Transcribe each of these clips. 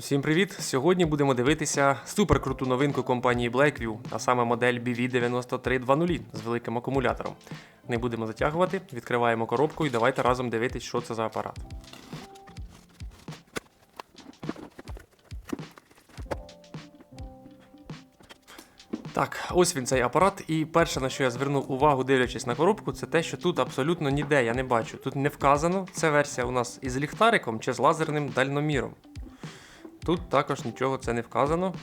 Усім привіт! Сьогодні будемо дивитися суперкруту новинку компанії Blackview, а саме модель BV9320 з великим акумулятором. Не будемо затягувати, відкриваємо коробку і давайте разом дивитись, що це за апарат. Так, ось він цей апарат. І перше, на що я звернув увагу, дивлячись на коробку, це те, що тут абсолютно ніде я не бачу. Тут не вказано, це версія у нас із ліхтариком чи з лазерним дальноміром. Тут також нічого це не вказано.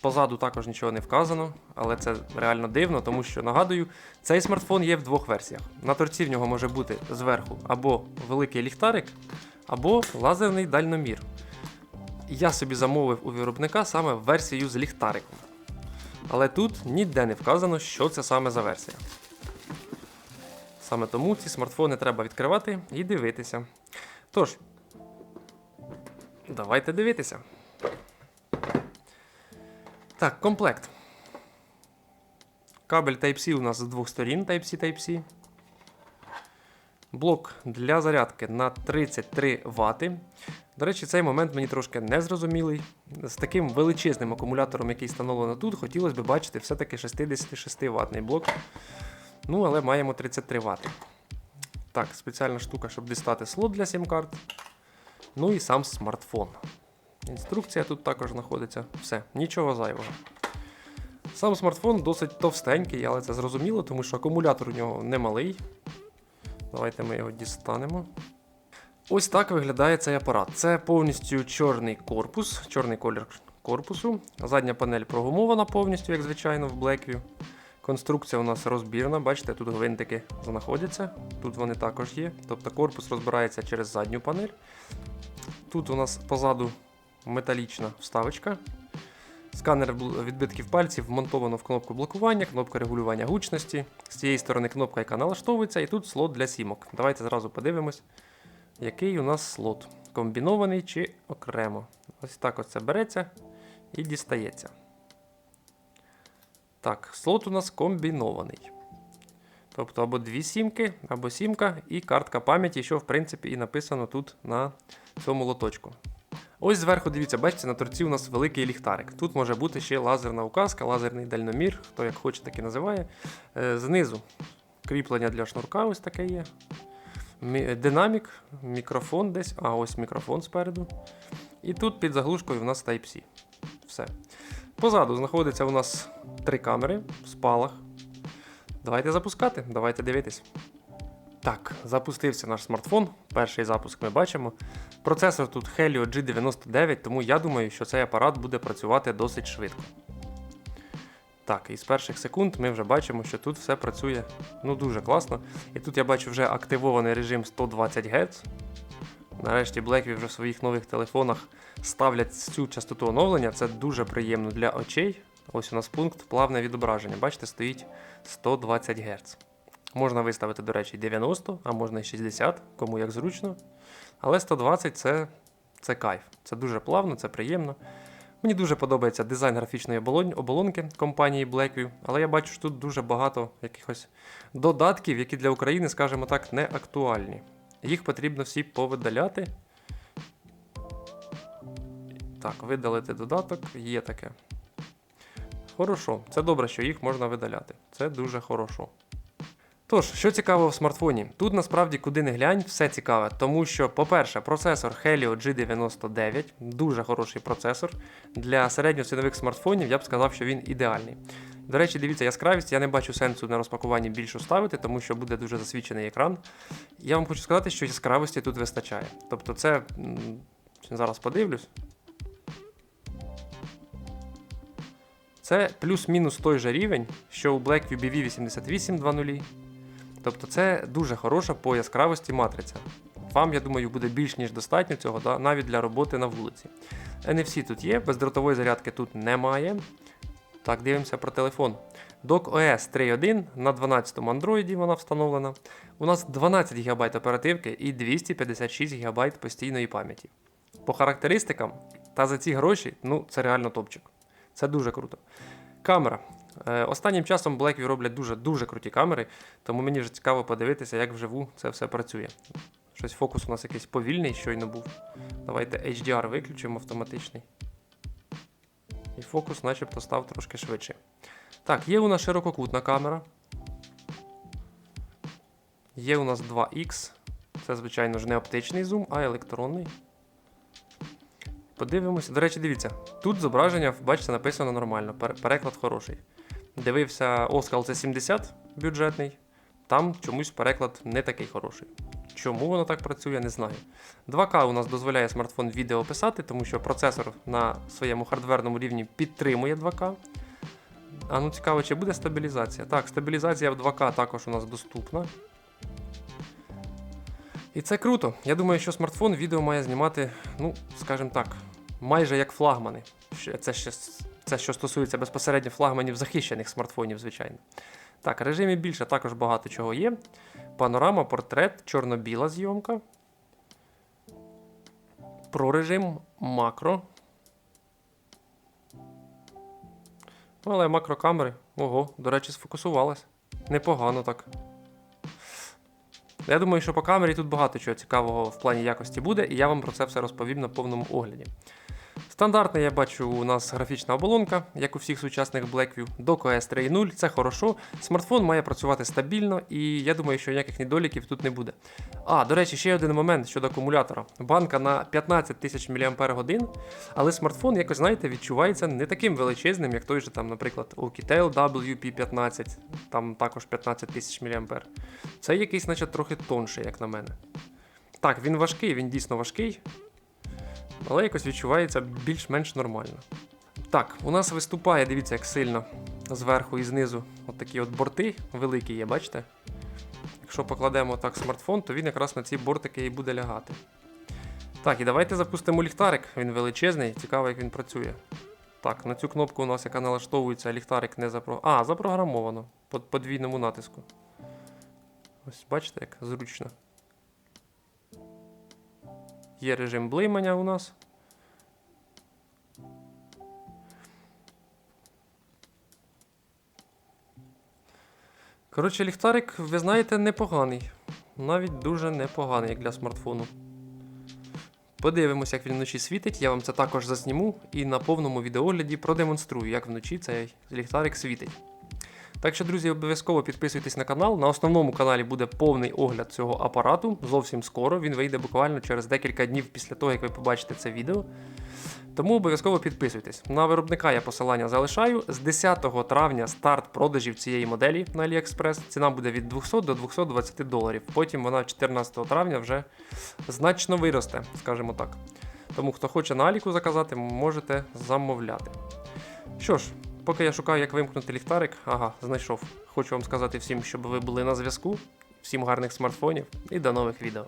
Позаду також нічого не вказано, але це реально дивно, тому що нагадую, цей смартфон є в двох версіях. На торці в нього може бути зверху або великий ліхтарик, або лазерний дальномір. Я собі замовив у виробника саме версію з ліхтариком. Але тут ніде не вказано, що це саме за версія. Саме тому ці смартфони треба відкривати і дивитися. Тож, давайте дивитися. Так, комплект. Кабель Type-C у нас з двох сторін Type-C Type-C. Блок для зарядки на 33 Вт. До речі, цей момент мені трошки незрозумілий. З таким величезним акумулятором, який встановлено тут, хотілося б бачити все-таки 66 ватний блок. Ну, але маємо 33 Вт. Так, спеціальна штука, щоб дістати слот для сім-карт. Ну і сам смартфон. Інструкція тут також знаходиться. Все, нічого зайвого. Сам смартфон досить товстенький, але це зрозуміло, тому що акумулятор у нього немалий. Давайте ми його дістанемо. Ось так виглядає цей апарат. Це повністю чорний корпус, чорний колір корпусу. Задня панель прогумована повністю, як звичайно, в Blackview. Конструкція у нас розбірна, бачите, тут гвинтики знаходяться, тут вони також є. Тобто корпус розбирається через задню панель. Тут у нас позаду металічна вставочка. Сканер відбитків пальців вмонтовано в кнопку блокування, кнопка регулювання гучності. З цієї сторони кнопка, яка налаштовується, і тут слот для сімок. Давайте зразу подивимось, який у нас слот. Комбінований чи окремо. Ось так ось це береться і дістається. Так, слот у нас комбінований. Тобто або дві сімки, або сімка і картка пам'яті, що в принципі і написано тут на цьому лоточку. Ось зверху дивіться, бачите, на торці у нас великий ліхтарик. Тут може бути ще лазерна указка, лазерний дальномір, хто як хоче, так і називає. Е, Знизу кріплення для шнурка, ось таке є. Динамік, мікрофон десь, а ось мікрофон спереду. І тут під заглушкою у нас Type-C. Все. Позаду знаходиться у нас три камери в спалах. Давайте запускати, давайте дивитись. Так, запустився наш смартфон. Перший запуск ми бачимо. Процесор тут Helio G99, тому я думаю, що цей апарат буде працювати досить швидко. Так, і з перших секунд ми вже бачимо, що тут все працює ну, дуже класно. І тут я бачу вже активований режим 120 Гц. Нарешті Blackview вже в своїх нових телефонах ставлять цю частоту оновлення. Це дуже приємно для очей. Ось у нас пункт плавне відображення. Бачите, стоїть 120 Гц. Можна виставити, до речі, 90, а можна і 60, кому як зручно. Але 120 це, це кайф. Це дуже плавно, це приємно. Мені дуже подобається дизайн графічної оболонки компанії Blackview, але я бачу, що тут дуже багато якихось додатків, які для України, скажімо так, не актуальні. Їх потрібно всі повидаляти. Так, видалити додаток, є таке. Хорошо, це добре, що їх можна видаляти. Це дуже хорошо. Тож, що цікаво в смартфоні? Тут насправді куди не глянь, все цікаве, тому що, по-перше, процесор Helio G99, дуже хороший процесор. Для середньоцінових смартфонів я б сказав, що він ідеальний. До речі, дивіться, яскравість, я не бачу сенсу на розпакуванні більшу ставити, тому що буде дуже засвічений екран. Я вам хочу сказати, що яскравості тут вистачає. Тобто, це зараз подивлюсь. Це плюс-мінус той же рівень, що у Blackview BV8820. Тобто це дуже хороша по яскравості матриця. Вам, я думаю, буде більш ніж достатньо цього, да, навіть для роботи на вулиці. NFC тут є, бездротової зарядки тут немає. Так, дивимося про телефон. DocOS 3.1 на 12-му Android вона встановлена. У нас 12 ГБ оперативки і 256 ГБ постійної пам'яті. По характеристикам та за ці гроші, ну це реально топчик. Це дуже круто. Камера. Е, Останнім часом Blackview роблять дуже-дуже круті камери, тому мені вже цікаво подивитися, як вживу це все працює. Щось фокус у нас якийсь повільний щойно був. Давайте HDR виключимо автоматичний. І фокус начебто став трошки швидше. Так, є у нас ширококутна камера. Є у нас 2X. Це, звичайно ж, не оптичний зум, а електронний. Подивимося. До речі, дивіться, тут зображення, бачите, написано нормально. Переклад хороший. Дивився Оскал це 70 бюджетний. Там чомусь переклад не такий хороший. Чому воно так працює, не знаю. 2К у нас дозволяє смартфон відео писати, тому що процесор на своєму хардверному рівні підтримує 2К. А ну цікаво, чи буде стабілізація? Так, стабілізація в 2К також у нас доступна. І це круто. Я думаю, що смартфон відео має знімати, ну, скажімо так, майже як флагмани. Це, ще, це що стосується безпосередньо флагманів захищених смартфонів, звичайно. Так, режимів більше також багато чого є. Панорама, портрет, чорно-біла зйомка. Про режим макро. Ну, Але макрокамери. Ого, до речі, сфокусувалась. Непогано так. Я думаю, що по камері тут багато чого цікавого в плані якості буде, і я вам про це все розповім на повному огляді. Стандартна, я бачу, у нас графічна оболонка, як у всіх сучасних Blackview, до OS 3.0, це хорошо. Смартфон має працювати стабільно, і я думаю, що ніяких недоліків тут не буде. А, до речі, ще один момент щодо акумулятора. Банка на 15 тисяч мАч, але смартфон, якось, знаєте, відчувається не таким величезним, як той же, там, наприклад, Oukitel WP15, там також 15 тисяч мАч. Це якийсь, наче, трохи тонший, як на мене. Так, він важкий, він дійсно важкий, але якось відчувається більш-менш нормально. Так, у нас виступає, дивіться, як сильно зверху і знизу от такі от борти великі є, бачите? Якщо покладемо так смартфон, то він якраз на ці бортики і буде лягати. Так, і давайте запустимо ліхтарик. Він величезний, цікаво, як він працює. Так, на цю кнопку у нас, яка налаштовується, ліхтарик не запро... А, запрограмовано. По подвійному натиску. Ось бачите, як зручно. Є режим блимання у нас. Коротше, ліхтарик, ви знаєте, непоганий. Навіть дуже непоганий, як для смартфону. Подивимося, як він вночі світить. Я вам це також засніму і на повному відеогляді продемонструю, як вночі цей ліхтарик світить. Так що, друзі, обов'язково підписуйтесь на канал. На основному каналі буде повний огляд цього апарату. Зовсім скоро. Він вийде буквально через декілька днів після того, як ви побачите це відео. Тому обов'язково підписуйтесь. На виробника я посилання залишаю. З 10 травня старт продажів цієї моделі на AliExpress. Ціна буде від 200 до 220 доларів. Потім вона 14 травня вже значно виросте, скажімо так. Тому хто хоче на Аліку заказати, можете замовляти. Що ж, поки я шукаю, як вимкнути ліхтарик, ага, знайшов. Хочу вам сказати всім, щоб ви були на зв'язку. Всім гарних смартфонів і до нових відео.